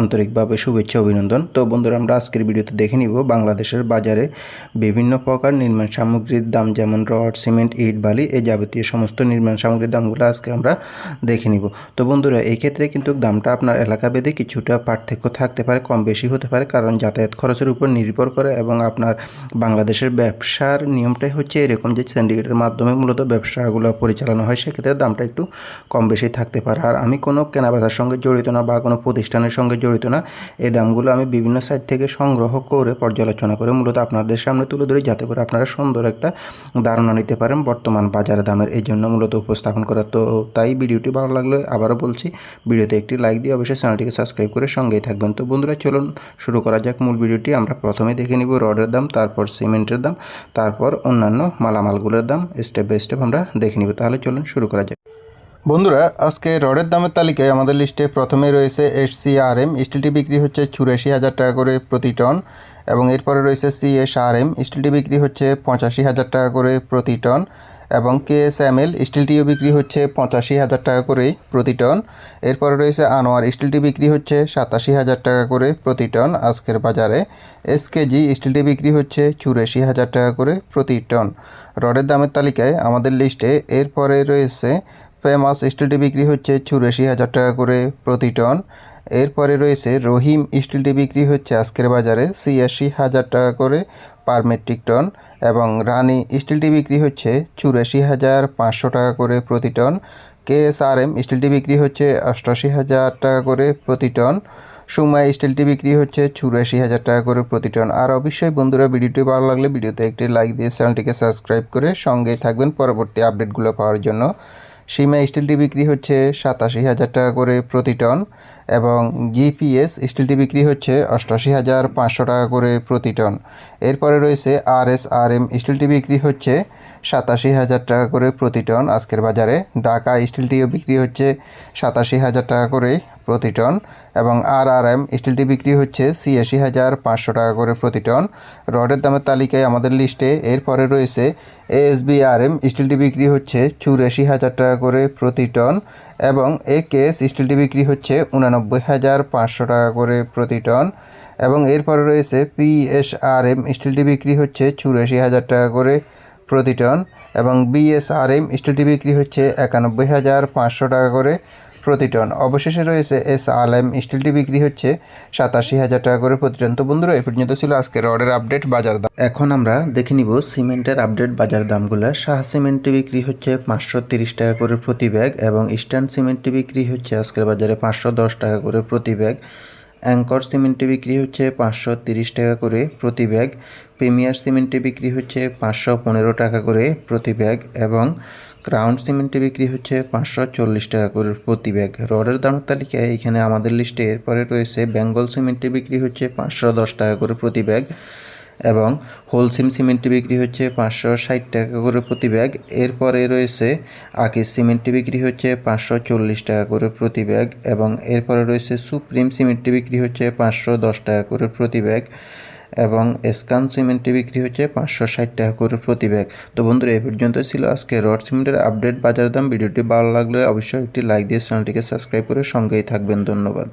আন্তরিকভাবে শুভেচ্ছা, অভিনন্দন। তো বন্ধুরা, আমরা আজকের ভিডিওতে দেখে নিব বাংলাদেশের বাজারে বিভিন্ন প্রকার নির্মাণ সামগ্রীর দাম, যেমন রড, সিমেন্ট, ইট, বালি এই যাবতীয় সমস্ত নির্মাণ সামগ্রীর দামগুলো আজকে আমরা দেখে নিব। তো বন্ধুরা, এই ক্ষেত্রে কিন্তু দামটা আপনার এলাকা ভেদে কিছুটা পার্থক্য থাকতে পারে, কম বেশি হতে পারে, কারণ যাতায়াত খরচের উপর নির্ভর করে এবং আপনার বাংলাদেশের ব্যবসার নিয়মটাই হচ্ছে এরকম যে সিন্ডিকেটের মাধ্যমে মূলত ব্যবসাগুলো পরিচালনা হয়, সেক্ষেত্রে দামটা একটু কম বেশি থাকতে পারে। আর আমি কোনো কেনাবেচার সঙ্গে জড়িত না বা কোনো প্রতিষ্ঠানের সঙ্গে জড়িত না। এই দামগুলো আমি বিভিন্ন সাইট থেকে সংগ্রহ করে পর্যালোচনা করে মূলত আপনাদের সামনে তুলে ধরি যাতে করে আপনারা সুন্দর একটা ধারণা নিতে পারেন বর্তমান বাজার দামের। এই জন্য মূলত উপস্থাপন করা তো তাই ভিডিওটি ভালো লাগলে আবারও বলছি, ভিডিওতে একটি লাইক দিয়ে অবশ্যই চ্যানেলটিকে সাবস্ক্রাইব করে সঙ্গেই থাকবেন। তো বন্ধুরা, চলুন শুরু করা যাক মূল ভিডিওটি। আমরা প্রথমে দেখে নিব রডের দাম, তারপর সিমেন্টের দাম, তারপর অন্যান্য মালামালগুলোর দাম। স্টেপ বাই স্টেপ আমরা দেখে নিব। তাহলে চলুন শুরু করা যাক। বন্ধুরা, আজকে রডের দামের তালিকায় আমাদের লিস্টে প্রথমে রয়েছে এস সি আর এম স্টিলটি বিক্রি হচ্ছে চুরাশি হাজার টাকা করে প্রতি টন, এবং এরপরে রয়েছে সি এস আর এম স্টিলটি বিক্রি হচ্ছে পঁচাশি হাজার টাকা করে প্রতি টন, এবং কে এস এম এল স্টিলটিও বিক্রি হচ্ছে পঁচাশি হাজার টাকা করে প্রতি টন। এরপরে রয়েছে আনোয়ার, স্টিলটি বিক্রি হচ্ছে সাতাশি হাজার টাকা করে প্রতি টন আজকের বাজারে। এস কেজি স্টিলটি বিক্রি হচ্ছে চুরাশি হাজার টাকা করে প্রতি টন। রডের দামের তালিকায় আমাদের লিস্টে এরপরে রয়েছে ফেমাস স্টিলটি বিক্রি হচ্ছে চুরাশি হাজার টাকা করে প্রতি টন। এরপরে রয়েছে রহিম স্টিলটি বিক্রি হচ্ছে আজকের বাজারে ছিয়াশি হাজার টাকা করে পার মেট্রিক টন এবং রানী স্টিলটি বিক্রি হচ্ছে চুরাশি হাজার পাঁচশো টাকা করে প্রতি টন। কেএসআরএম স্টিলটি বিক্রি হচ্ছে অষ্টাশি হাজার টাকা করে প্রতি টন। সুমাই স্টিলটি বিক্রি হচ্ছে চুরাশি হাজার টাকা করে প্রতি টন। আর অবশ্যই বন্ধুরা ভিডিওটি ভালো লাগলে ভিডিওতে একটি লাইক দিয়ে চ্যানেলটিকে সাবস্ক্রাইব করে সঙ্গেই থাকবেন পরবর্তী আপডেটগুলো পাওয়ার জন্য। সীমা স্টিলটি বিক্রি হচ্ছে সাতাশি হাজার টাকা করে প্রতি টন এবং জিপিএস স্টিলটি বিক্রি হচ্ছে অষ্টাশি হাজার পাঁচশো টাকা করে প্রতি টন। এরপরে রয়েছে আর এস আর এম স্টিলটি বিক্রি হচ্ছে সাতাশি হাজার টাকা করে প্রতি টন। আজকের বাজারে ঢাকা স্টিলটিও বিক্রি হচ্ছে সাতাশি হাজার টাকা করে প্রতি টন এবং আর স্টিলটি বিক্রি হচ্ছে ছিয়াশি হাজার পাঁচশো টাকা করে প্রতি টন। রডের দামের তালিকায় আমাদের লিস্টে এরপরে রয়েছে এএসবি আর স্টিলটি বিক্রি হচ্ছে চুরাশি হাজার টাকা করে প্রতি টন এবং এ কেস স্টিলটি বিক্রি হচ্ছে উনানব্বই হাজার পাঁচশো টাকা করে প্রতি টন এবং এরপরে রয়েছে পিএসআরএম স্টিলটি বিক্রি হচ্ছে চুরাশি হাজার টাকা করে প্রতি টন এবং বিএসআরএম স্টিলটি বিক্রি হচ্ছে একানব্বই হাজার পাঁচশো টাকা করে প্রতি টন অবশেষে রয়েছে এস আলএম স্টিলটি বিক্রি হচ্ছে সাতাশি হাজার টাকা করে প্রতি টন তো বন্ধুরা, এ পর্যন্ত ছিল আজকের রডের আপডেট বাজার দাম। এখন আমরা দেখে নিব সিমেন্টের আপডেট বাজার দামগুলো। শাহ সিমেন্টটি বিক্রি হচ্ছে পাঁচশো তিরিশ টাকা করে প্রতি ব্যাগ এবং ইস্টার্ন সিমেন্টটি বিক্রি হচ্ছে আজকের বাজারে পাঁচশো দশ টাকা করে প্রতি ব্যাগ। অ্যাঙ্কর সিমেন্টে বিক্রি হচ্ছে পাঁচশো তিরিশ টাকা করে প্রতি ব্যাগ। প্রিমিয়ার সিমেন্টে বিক্রি হচ্ছে পাঁচশো পনেরো টাকা করে প্রতি ব্যাগ এবং ক্রাউন সিমেন্টে বিক্রি হচ্ছে পাঁচশো চল্লিশ টাকা করে প্রতি ব্যাগ। রডের দামের তালিকায় এখানে আমাদের লিস্টে এরপরে রয়েছে বেঙ্গল সিমেন্টে বিক্রি হচ্ছে পাঁচশো দশ টাকা করে প্রতি ব্যাগ। এবং হোলসিম সিমেন্টটি বিক্রি হচ্ছে পাঁচশো ষাট টাকা করে প্রতি ব্যাগ। এরপরে রয়েছে আকিস সিমেন্টটি বিক্রি হচ্ছে পাঁচশো চল্লিশ টাকা করে প্রতি ব্যাগ এবং এরপরে রয়েছে সুপ্রিম সিমেন্টটি বিক্রি হচ্ছে পাঁচশো দশ টাকা করে প্রতি ব্যাগ এবং স্কান সিমেন্টটি বিক্রি হচ্ছে পাঁচশো ষাট টাকা করে প্রতি ব্যাগ। তো বন্ধুরা এই পর্যন্ত ছিল আজকে রড সিমেন্টের আপডেট বাজার দাম ভিডিওটি ভালো লাগলে অবশ্যই একটি লাইক দিয়ে চ্যানেলটিকে সাবস্ক্রাইব করে সঙ্গেই থাকবেন। ধন্যবাদ।